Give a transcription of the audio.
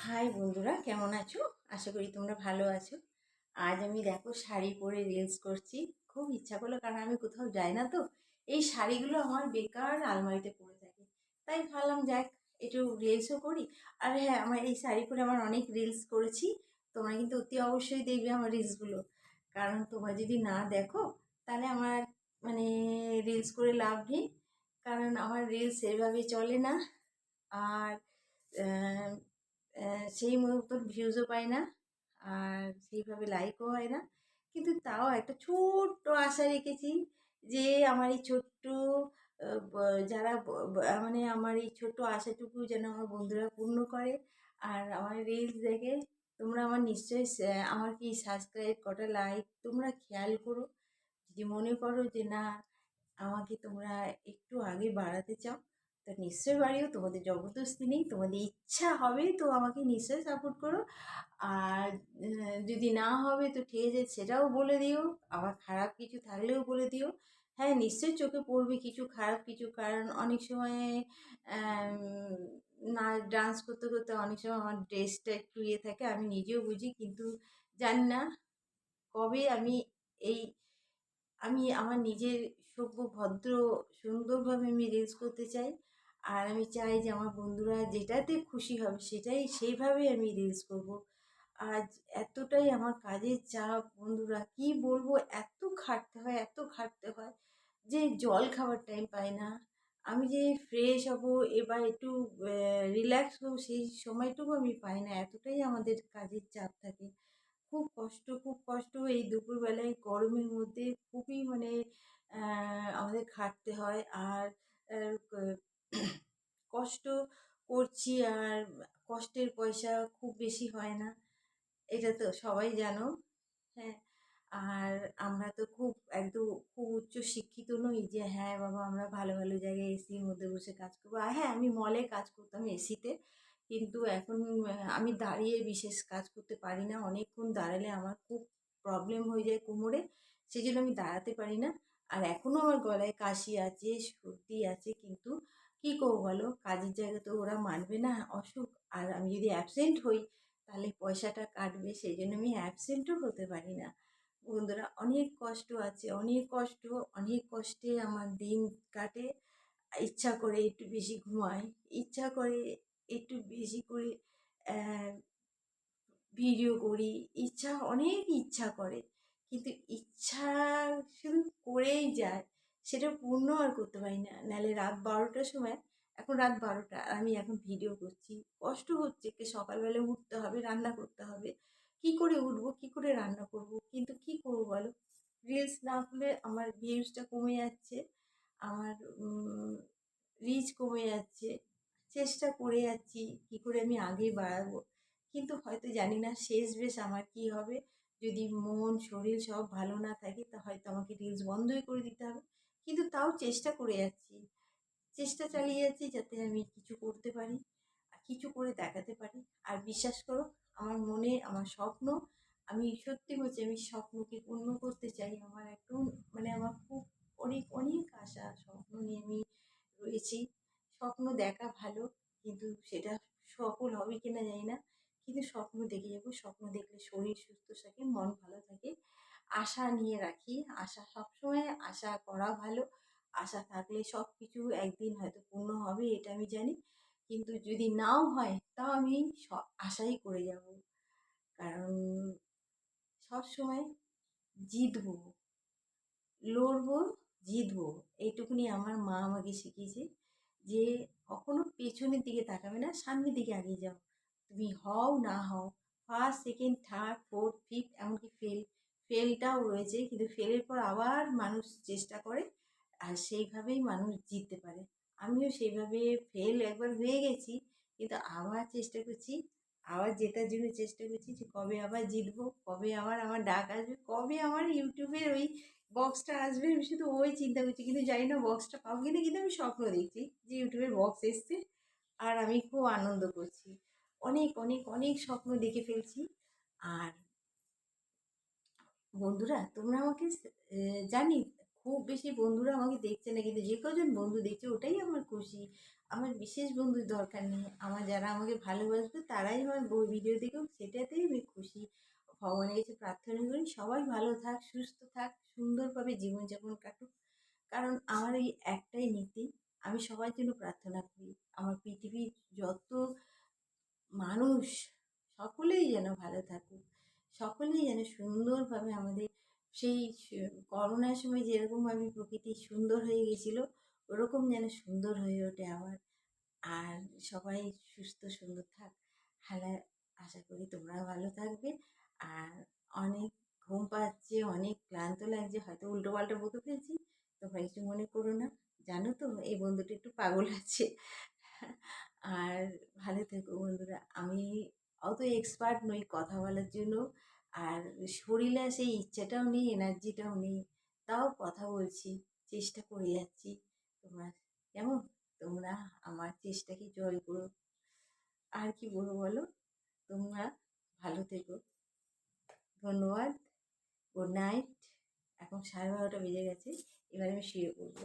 High বন্ধুরা, কেমন আছো? আশা করি তোমরা ভালো আছো। আজ আমি দেখো শাড়ি পরে রিলস করছি। খুব ইচ্ছা করল, কারণ আমি কোথাও যাই না তো। এই শাড়িগুলো আমার বেকার আলমারিতে পড়ে থাকে। তাই ভাবলাম, যাক, একটু রিলসও করি। আর হ্যাঁ আমার এই শাড়ি পরে আমার অনেক রিলস করেছি। তোমরা কিন্তু অতি অবশ্যই দেখবে আমার রিলসগুলো কারণ তোমরা যদি না দেখো, তাহলে আমার মানে রিলস করে লাভ নেই। কারণ আমার রিলস এভাবে চলে না। আর সেই মতন ভিউজও পাই না, আর সেইভাবে লাইকও হয় না। কিন্তু তাও একটা ছোট্ট আশা রেখেছি যে আমার এই ছোট্ট যারা মানে আমার এই ছোট্ট আশাটুকু যেন আমার বন্ধুরা পূর্ণ করে। আর আমার রিলস দেখে তোমরা আমার নিশ্চয়ই আমার কি সাবস্ক্রাইব কটা লাইক তোমরা খেয়াল করো। যদি মনে করো যে না, আমাকে তোমরা একটু আগে বাড়াতে চাও তা নিশ্চয়ই বাড়িও তোমাদের নেই, তোমাদের ইচ্ছা হবে তো আমাকে নিশ্চয়ই সাপোর্ট করো। আর যদি না হবে তো ঠিক আছে, সেটাও বলে দিও, আবার খারাপ কিছু থাকলেও বলে দিও। হ্যাঁ নিশ্চয়ই চোখে পড়বে কিছু খারাপ কিছু, কারণ অনেক সময় না ডান্স করতে করতে অনেক সময় আমার ড্রেসটা একটু ইয়ে থাকে, আমি নিজেও বুঝি, কিন্তু জানি না কবে আমি এই আমি আমার নিজের সভ্য, ভদ্র, সুন্দরভাবে আমি রিলস করতে চাই। আর আমি চাই যে আমার বন্ধুরা যেটাতে খুশি হবে সেটাই সেইভাবেই আমি রিলস করব। আজ এতটাই আমার কাজের চাপ, বন্ধুরা কি বলব? এত খাটতে হয়, এত খাটতে হয় যে জল খাবার টাইম পাই না। আমি যে ফ্রেশ হব, এবার একটু রিল্যাক্স হব, সেই সময়টুকু আমি পাই না। এতটাই আমাদের কাজের চাপ থাকে। খুব কষ্ট খুব কষ্ট এই দুপুরবেলায় গরমের মধ্যে খুবই মানে আমাদের খাটতে হয়। আর কষ্ট করছি আর কষ্টের পয়সা খুব বেশি হয় না। এটা তো সবাই জানো হ্যাঁ। আর আমরা তো খুব একদম খুব উচ্চ শিক্ষিত নই যে হ্যাঁ বাবা আমরা ভালো ভালো জায়গায় এসির মধ্যে বসে কাজ করব। আর হ্যাঁ আমি মলে কাজ করতাম এসিতে কিন্তু এখন আমি দাঁড়িয়ে বিশেষ কাজ করতে পারি না। অনেকক্ষণ দাঁড়ালে আমার খুব প্রবলেম হয়ে যায় কোমরে সেই জন্য আমি দাঁড়াতে পারি না। আর এখনও আমার গলায় কাশি আছে, সর্দি আছে, কিন্তু কী করব বলো? কাজের জায়গা তো ওরা মানবে না, অসুখ। আর আমি যদি অ্যাবসেন্ট হই, তাহলে পয়সাটা কাটবে সেই জন্য আমি অ্যাবসেন্টও হতে পারি না। বন্ধুরা, অনেক কষ্ট আছে, অনেক কষ্ট, অনেক কষ্টে আমার দিন কাটে। ইচ্ছা করে একটু বেশি ঘুমাই, ইচ্ছা করে একটু বেশি করে ভিডিও করি। ইচ্ছা, অনেক ইচ্ছা করে। কিন্তু ইচ্ছা শুধু করেই যায়, সেটা পূর্ণ আর করতে পারি না। নাহলে রাত বারোটার সময়, এখন রাত বারোটা আমি এখন ভিডিও করছি। কষ্ট হচ্ছে কে সকালবেলা উঠতে হবে, রান্না করতে হবে। কি করে উঠবো, কি করে রান্না করব, কিন্তু কি করব বলো? রিলস না হলে আমার ভিউজটা কমে যাচ্ছে, আমার রিচ কমে যাচ্ছে। চেষ্টা করে যাচ্ছি কি করে আমি আগে বাড়াবো? কিন্তু হয়তো জানি না শেষ বেশ আমার কি হবে। যদি মন, শরীর সব ভালো না থাকে, তা হয়তো আমাকে রিলস বন্ধই করে দিতে হবে। কিন্তু তাও চেষ্টা করে যাচ্ছি চেষ্টা চালিয়ে যাচ্ছি যাতে আমি কিছু করতে পারি, আর কিছু করে দেখাতে পারি। আর বিশ্বাস করো, আমার মনে, আমার স্বপ্ন, আমি সত্যি বলছি, আমি স্বপ্নকে পূর্ণ করতে চাই। আমার একদম মানে আমার খুব অনেক অনেক আশা, স্বপ্ন নিয়ে আমি রয়েছি। দেখা ভালো, কিন্তু সেটা সফল হবে কিনা জানি না। কিন্তু স্বপ্ন দেখে যাব, স্বপ্ন দেখলে শরীর সুস্থ থাকে, মন ভালো থাকে। আশা নিয়ে রাখি, আশা সবসময়, আশা করা ভালো। আশা থাকলে সব কিছু একদিন হয়তো পূর্ণ হবে, এটা আমি জানি। কিন্তু যদি নাও হয়, তাও আমি আশাই করে যাব। কারণ সব সময় জিতবো। লড়বো, জিতবো। এইটুকুনি আমার মা আমাকে শিখিয়েছে যে কখনো পেছনের দিকে তাকাবে না, সামনের দিকে এগিয়ে যাও। তুমি হও না হও first second third fourth fifth এমনকি ফেল ফেলটাও রয়েছে, কিন্তু ফেলের পর আবার মানুষ চেষ্টা করে, আর সেইভাবেই মানুষ জিততে পারে। আমিও সেইভাবে ফেল একবার হয়ে গেছি, কিন্তু আবার চেষ্টা করছি, আবার জেতার জন্য চেষ্টা করছি যে কবে আবার জিতবো, কবে আবার আমার ডাক আসবে, কবে আমার ইউটিউবের ওই বক্সটা আসবে, আমি শুধু ওই চিন্তা করছি, কিন্তু জানি না বক্সটা পাবো কিনা, কিন্তু আমি স্বপ্ন দেখছি যে ইউটিউবের বক্স এসছে আর আমি খুব আনন্দ করছি। অনেক অনেক অনেক স্বপ্ন দেখে ফেলছি। আর বন্ধুরা, তোমরা আমাকে জানি, খুব বেশি বন্ধুরা আমাকে দেখছে না, কিন্তু যে কজন বন্ধু দেখছে ওটাই আমার খুশি। আমার বিশেষ বন্ধুর দরকার নেই। আমার যারা আমাকে ভালোবাসবে, তারাই আমার ভিডিও দেখুক সেটাতেই আমি খুশি। ভগবানের কাছে প্রার্থনা করি, সবাই ভালো থাক, সুস্থ থাক, সুন্দরভাবে জীবনযাপন কাটুক। কারণ আমার এই একটাই নীতি, আমি সবার জন্য প্রার্থনা করি, আমার পৃথিবীর যত মানুষ, সকলেই যেন ভালো থাকুক, সকলেই যেন সুন্দরভাবে আমাদের সেই করোনার সময় যেরকমভাবে প্রকৃতি সুন্দর হয়ে গেছিল, ওরকম যেন সুন্দর হয়ে ওঠে আবার। আর সবাই সুস্থ, সুন্দর থাক। হালা আশা করি তোমরা ভালো থাকবে। আর অনেক ঘুম পাচ্ছে, অনেক ক্লান্ত লাগছে, হয়তো উল্টো পাল্টা বকে ফেলছি। তোমরা কিছু মনে করো না। জানো তো, এই বন্ধুটা একটু পাগল আছে। আর ভালো থেকো বন্ধুরা। আমি অত এক্সপার্ট নই কথা বলার জন্য। আর শরীরে সেই ইচ্ছাটাও নেই এনার্জিটাও নেই। তাও কথা বলছি, চেষ্টা করে যাচ্ছি। তোমরা কেমন? তোমরা আমার চেষ্টাকে জয় করো। আর কি বলব বলো? তোমরা ভালো থেকো। ধন্যবাদ। গুড নাইট এখন সাড়ে বারোটা বেজে গেছে। এবার আমি শুয়ে পড়ব